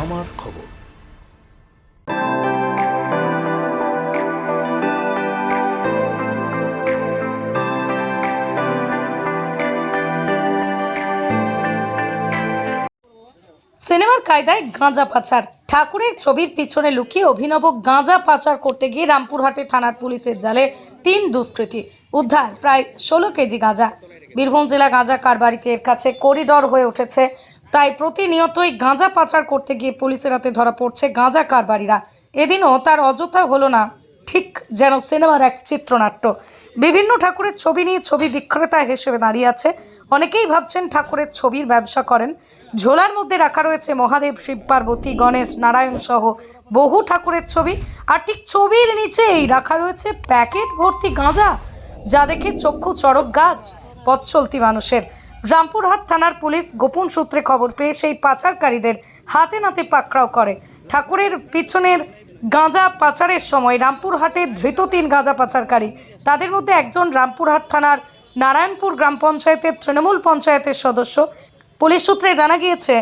আমার খবর। সিনেমার কায়দায় গাঁজা পাচার। ঠাকুরের ছবির পিছনে লুকিয়ে অভিনব গাঁজা পাচার করতে গিয়ে রামপুরহাটে থানার পুলিশের জালে তিন দুষ্কৃতী। উদ্ধার, প্রায় ষোলো কেজি গাঁজা। বীরভূম জেলা গাঁজা কারবারিতে এর কাছে করিডর হয়ে উঠেছে তাই প্রতিনিয়তই গাঁজা পাচার করতে গিয়ে পুলিশের হাতে ধরা পড়ছে গাঁজা কারবারিরা। এদিনও তার অযথা হলো না, ঠিক যেন সিনেমার এক চিত্রনাট্য। বিভিন্ন ঠাকুরের ছবি নিয়ে ছবি বিক্রেতা হিসেবে দাঁড়িয়ে আছে। অনেকেই ভাবছেন ঠাকুরের ছবির ব্যবসা করেন। ঝোলার মধ্যে রাখা রয়েছে মহাদেব, শিব, পার্বতী, গণেশ, নারায়ণ সহ বহু ঠাকুরের ছবি। আর ঠিক ছবির নিচেই রাখা রয়েছে প্যাকেট ভর্তি গাঁজা, যা দেখে চক্ষু চড়ক গাছ, পথ চলতি মানুষের। রামপুরহাট থানার পুলিশ গোপন সূত্রে খবর পেয়ে সেই পাচারকারীদের হাতে নাতে পাকড়াও করে। ঠাকুরের পিছনের গাঁজা পাচারের সময় রামপুরহাটে ধৃত তিন গাঁজা পাচারকারী। তাদের মধ্যে একজন রামপুরহাট থানার নারায়ণপুর গ্রাম পঞ্চায়েতের তৃণমূল পঞ্চায়েতের সদস্য। পুলিশ সূত্রে জানা গিয়েছে,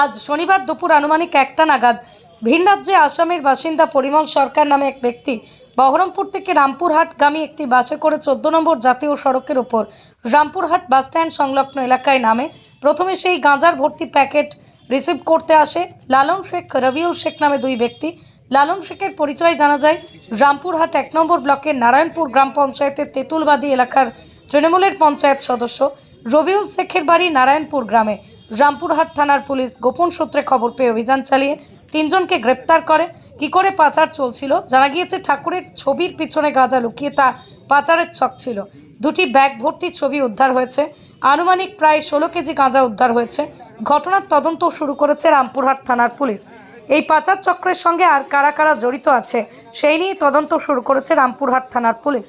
আজ শনিবার দুপুর আনুমানিক একটা নাগাদ ভিন রাজ্যে আসামের বাসিন্দা পরিমল সরকার নামে এক ব্যক্তি বহরমপুর থেকে রামপুরহাটগামী একটি বাসে করে চোদ্দ নম্বর জাতীয় সড়কের উপর রামপুরহাট বাসস্ট্যান্ড সংলগ্ন এলাকায় নামে। প্রথমে সেই গাঁজার ভর্তি প্যাকেট রিসিভ করতে আসে। লালন শেখ, রবিউল শেখ নামে দুই ব্যক্তি। লালন শেখের পরিচয় জানা যায়, রামপুরহাট এক নম্বর ব্লকের নারায়ণপুর গ্রাম পঞ্চায়েতের তেঁতুলবাদী এলাকার তৃণমূলের পঞ্চায়েত সদস্য। রবিউল শেখের বাড়ি নারায়ণপুর গ্রামে। রামপুরহাট থানার পুলিশ গোপন সূত্রে খবর পেয়ে অভিযান চালিয়ে তিনজনকে গ্রেপ্তার করে। কি করে পাচার চলছিল? জানা গিয়েছে, ঠাকুরের ছবির পিছনে গাঁজা লুকিয়ে তা পাচারের ছক ছিল। দুটি ব্যাগ ভর্তি ছবি উদ্ধার হয়েছে। আনুমানিক প্রায় ষোলো কেজি গাঁজা উদ্ধার হয়েছে। ঘটনার তদন্ত শুরু করেছে রামপুরহাট থানার পুলিশ। এই পাচার চক্রের সঙ্গে আর কারা কারা জড়িত আছে, সেই নিয়ে তদন্ত শুরু করেছে রামপুরহাট থানার police.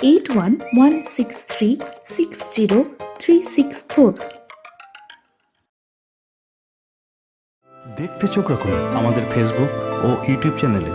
eight one one six three six zero three six four দেখতে চোখ রাখুন আমাদের ফেসবুক ও ইউটিউব চ্যানেলে